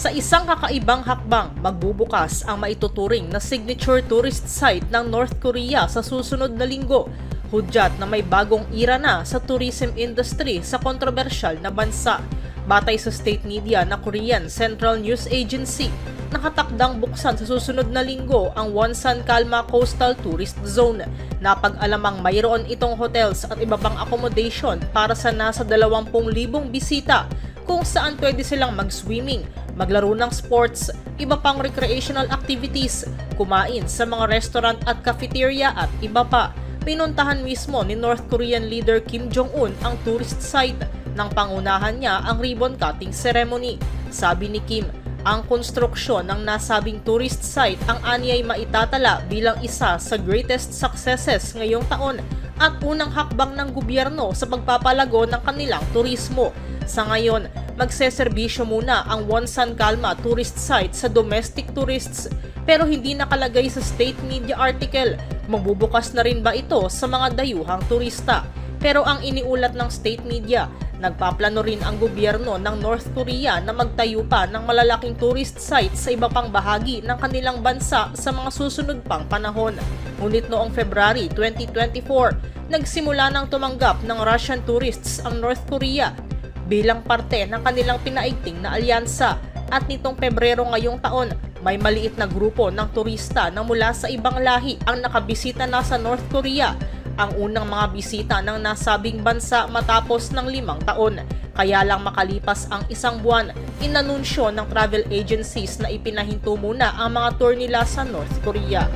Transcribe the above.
Sa isang kakaibang hakbang, magbubukas ang maituturing na signature tourist site ng North Korea sa susunod na linggo. Hudyat na may bagong ira na sa tourism industry sa kontrobersyal na bansa. Batay sa state media na Korean Central News Agency, nakatakdang buksan sa susunod na linggo ang Wonsan Kalma Coastal Tourist Zone. Napag-alamang mayroon itong hotels at iba pang accommodation para sa nasa 20,000 bisita kung saan pwede silang mag-swimming, maglaro ng sports, iba pang recreational activities, kumain sa mga restaurant at cafeteria at iba pa. Pinuntahan mismo ni North Korean leader Kim Jong-un ang tourist site nang pangunahan niya ang ribbon cutting ceremony. Sabi ni Kim, ang konstruksyon ng nasabing tourist site ang anyay maitatala bilang isa sa greatest successes ngayong taon at unang hakbang ng gobyerno sa pagpapalago ng kanilang turismo. Sa ngayon, magseserbisyo muna ang Wonsan Kalma tourist site sa domestic tourists pero hindi nakalagay sa state media article. Magbubukas na rin ba ito sa mga dayuhang turista? Pero ang iniulat ng state media, nagpaplano rin ang gobyerno ng North Korea na magtayo pa ng malalaking tourist sites sa iba pang bahagi ng kanilang bansa sa mga susunod pang panahon. Ngunit noong February 2024, nagsimula nang tumanggap ng Russian tourists ang North Korea bilang parte ng kanilang pinaigting na alyansa at nitong Pebrero ngayong taon may maliit na grupo ng turista na mula sa ibang lahi ang nakabisita na sa North Korea ang unang mga bisita ng nasabing bansa matapos ng limang taon. Kaya lang makalipas ang isang buwan, inanunsyo ng travel agencies na ipinahinto muna ang mga tour nila sa North Korea.